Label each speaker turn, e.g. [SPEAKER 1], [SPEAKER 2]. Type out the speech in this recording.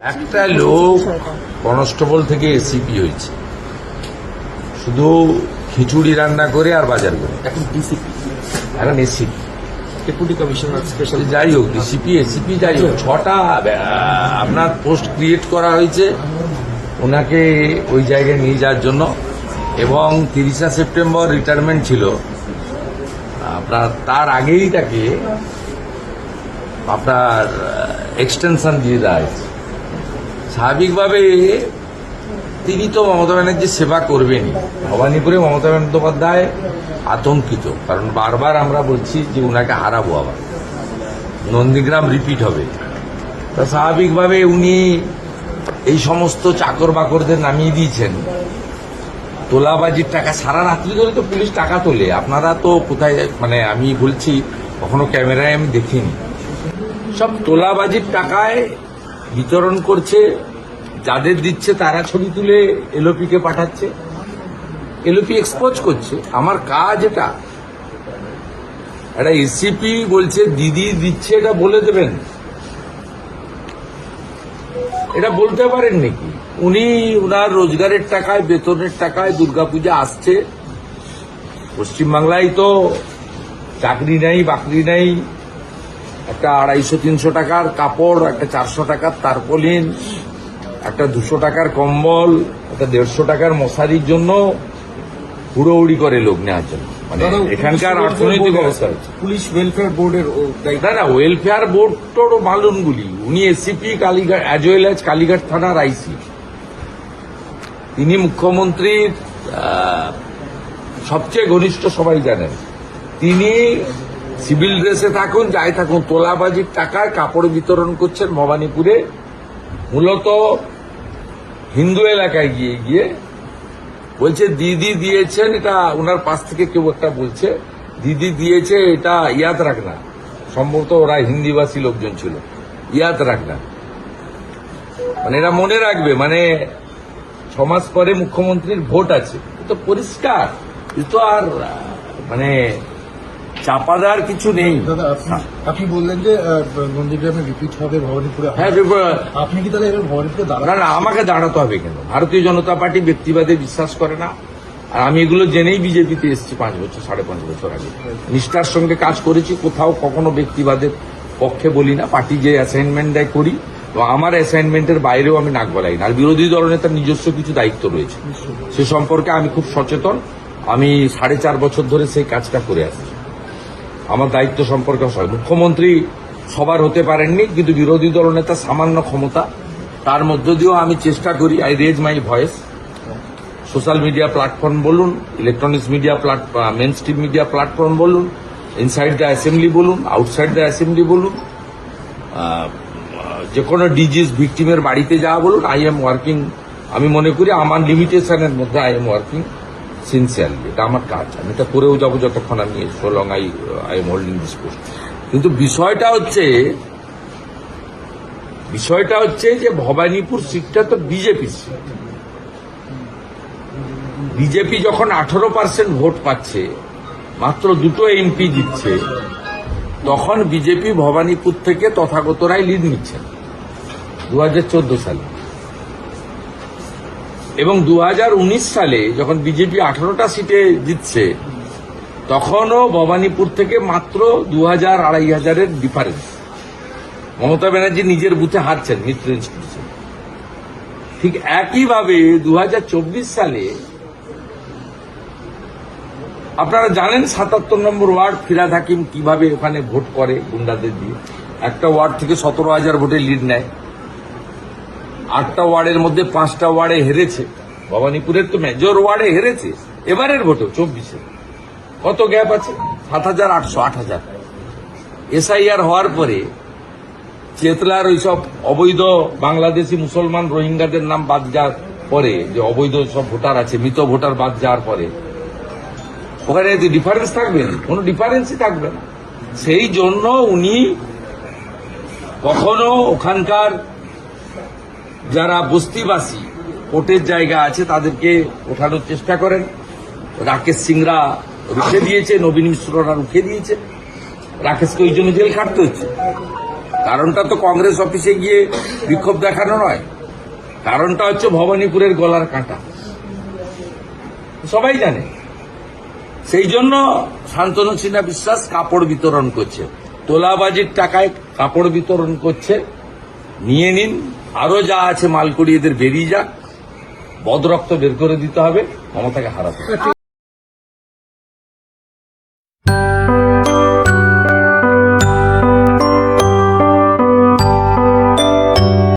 [SPEAKER 1] একটা লোক কনস্টেবল থেকে এসিপি হয়েছে। শুধু খিচুড়ি রান্না করে আর বাজার করে।
[SPEAKER 2] এখন ডিসিপি।
[SPEAKER 1] এখন এসিপি।
[SPEAKER 2] Deputy commissioner special.
[SPEAKER 1] যাই হোক ডিসিপি এসিপি যাই হোক ছটা আপনার পোস্ট ক্রিয়েট করা হয়েছে। ওনাকে ওই জায়গায় নিয়ে যাওয়ার জন্য। এবং তিরিশা সেপ্টেম্বর রিটায়ারমেন্ট ছিল। আপনার তার আগেই তাকে আপনার এক্সটেনশন দিয়ে দেওয়া হয়েছে। স্বাভাবিকভাবে তিনি তো মমতা ব্যানার্জির সেবা করবেনই ভবানীপুরে মমতা বন্দ্যোপাধ্যায় আতঙ্কিত। কারণ বারবার আমরা বলছি যে উনাকে হারাবো আবার। নন্দীগ্রাম রিপিট হবে। তা স্বাভাবিকভাবে উনি এই সমস্ত চাকর বাকরদের নামিয়ে দিয়েছেন। তোলাবাজির টাকা সারা রাত্রি ধরে তো পুলিশ টাকা তোলে। আপনারা তো কোথায় মানে আমি বলছি, কখনো ক্যামেরায় আমি দেখিনি। সব তোলাবাজির টাকায় বিতরণ করছে, যাদের দিচ্ছে তারা ছবি তুলে এলওপি কে পাঠাচ্ছে। এলওপি এক্সপোজ করছে। আমার কাজ এটা। একটা এসিপি বলছে, দিদি দিচ্ছে এটা বলে দেবেন। এটা বলতে পারেন নাকি? উনি উনার রোজগারের টাকায়, বেতনের টাকায় দুর্গাপূজা আসছে। পশ্চিমবাংলায় তো চাকরি নেই, বাকরি নেই। একটা আড়াইশো তিনশো টাকার কাপড় একটা চারশো টাকার তারপলিন একটা দুশো টাকার কম্বল একটা দেড়শো টাকার মশারির জন্য হুড়োহুড়ি করে লোক নেওয়ার জন্য। মানে এখানকার অর্থনৈতিক অবস্থা
[SPEAKER 2] পুলিশ ওয়েলফেয়ার বোর্ডের
[SPEAKER 1] ওয়েলফেয়ার বোর্ড তোর মালুনগুলি। উনি ACP Kalighat as well as Kalighat থানার আইসি তিনি মুখ্যমন্ত্রীর সবচেয়ে ঘনিষ্ঠ সবাই জানেন। তিনি সিভিল ড্রেসে থাকুন, যাই থাকুন, তোলাবাজির টাকায় কাপড় বিতরণ করছেন ভবানীপুরে। মূলত হিন্দু এলাকায় গিয়ে গিয়ে বলছে, দিদি দিয়েছেন এটা। ওনার পাশ থেকে কেউ একটা বলছে, দিদি দিয়েছে এটা ইয়াদ রাখনা সম্ভবত ওরা হিন্দিভাষী লোকজন ছিল। ইয়াদ রাখনা মানে এরা মনে রাখবে মানে ছমাস পরে মুখ্যমন্ত্রীর ভোট আছে। তো পরিষ্কার। এ তো আর মানে চাপা দেওয়ার কিছু নেই।
[SPEAKER 3] দাদা আপনি বললেন যে নন্দীগ্রামে রিপিট হবে ভবানীপুরে।
[SPEAKER 1] হ্যাঁ
[SPEAKER 3] আপনি কি তাহলে ভবানীপুরে
[SPEAKER 1] না
[SPEAKER 3] দাঁড়ান
[SPEAKER 1] না আমাকে দাঁড়াতে হবে কেন? ভারতীয় জনতা পার্টি ব্যক্তিবাদে বিশ্বাস করে না। আর আমি এগুলো জেনেই বিজেপিতে এসেছি পাঁচ বছর সাড়ে পাঁচ বছর আগে। নিষ্ঠার সঙ্গে কাজ করেছি কোথাও কখনো ব্যক্তিবাদের পক্ষে বলি না। পার্টি যে অ্যাসাইনমেন্ট দেয় করি তো আমার অ্যাসাইনমেন্টের বাইরেও আমি নাক গলাই না আর বিরোধী দলনেতার নিজস্ব কিছু দায়িত্ব রয়েছে। সে সম্পর্কে আমি খুব সচেতন। আমি সাড়ে চার বছর ধরে সেই কাজটা করে আসছি। আমার দায়িত্ব সম্পর্কে মুখ্যমন্ত্রী সবার হতে পারেননি, কিন্তু বিরোধী দলনেতা সামান্য ক্ষমতা। তার মধ্য দিয়েও আমি চেষ্টা করি I raise my voice social media platform বলুন electronics media platform main stream media platform বলুন ইনসাইড দ্য অ্যাসেম্বলি বলুন আউটসাইড দ্য অ্যাসেম্বলি বলুন। যে কোনো ডিজিজ ভিকটিমের বাড়িতে যাওয়া বলুন আই এম ওয়ার্কিং আমি মনে করি আমার লিমিটেশনের মধ্যে আই এম ওয়ার্কিং সিনসিয়ারলি এটা আমার কাজ। আমি এটা করেও যাব যতক্ষণ আমি so long I I am holding this post কিন্তু বিষয়টা হচ্ছে বিষয়টা হচ্ছে যে ভবানীপুর সিটটা তো বিজেপি সিট। বিজেপি যখন আঠারো পার্সেন্ট ভোট পাচ্ছে, মাত্র দুটো এমপি দিচ্ছে তখন বিজেপি ভবানীপুর থেকে তথাগত রায় লিড নিচ্ছেন দু হাজার চোদ্দ সালে। এবং দু হাজার উনিশ সালে যখন বিজেপি আঠারোটা সিটে জিতছে, তখনও ভবানীপুর থেকে মাত্র দু হাজার আড়াই হাজারের ডিফারেন্স মমতা ব্যানার্জি নিজের বুথে হারছেন মিত্র ঠিক একইভাবে দু হাজার চব্বিশ সালে আপনারা জানেন সাতাত্তর নম্বর ওয়ার্ড ফিরাদ হাকিম কীভাবে ওখানে ভোট করে গুন্ডাদের দিয়ে? একটা ওয়ার্ড থেকে সতেরো হাজার ভোটে লিড নেয়। আটটা ওয়ার্ডের মধ্যে পাঁচটা ওয়ার্ডে হেরেছে। ভবানীপুরের তো মেজর ওয়ার্ডে হেরেছে। এবারের ভোটে চব্বিশে। কত গ্যাপ আছে? সাত হাজার আটশো আট হাজার। এসআইআর হওয়ার পরে চেতলার ওইসব অবৈধ বাংলাদেশি মুসলমান রোহিঙ্গাদের নাম বাদ যাওয়ার পরে, যে অবৈধ সব ভোটার আছে, মৃত ভোটার বাদ যাওয়ার পরে, ওখানে যে ডিফারেন্স থাকবে? কোনো ডিফারেন্সই থাকবে না। সেই জন্য উনি কখনো ওখানকার যারা বস্তিবাসী, ভোটের জায়গা আছে তাদেরকে ওঠানোর চেষ্টা করেন। রাকেশ সিংরা রুখে দিয়েছে, নবীন মিশ্ররা রুখে দিয়েছে। রাকেশকে ওই জন্য জেল খাটতে হচ্ছে। কারণটা তো কংগ্রেস অফিসে গিয়ে বিক্ষোভ দেখানো নয়। কারণটা হচ্ছে ভবানীপুরের গলার কাঁটা। সবাই জানে। সেই জন্য শান্তনু সিনহা বিশ্বাস কাপড় বিতরণ করছে। তোলাবাজির টাকায় কাপড় বিতরণ করছে। নিয়ে নিন আরও যা আছে মালকুড়ি এদের বেরিয়ে যাক বদরক্ত বের করে দিতে হবে মমতাকে হারাতে।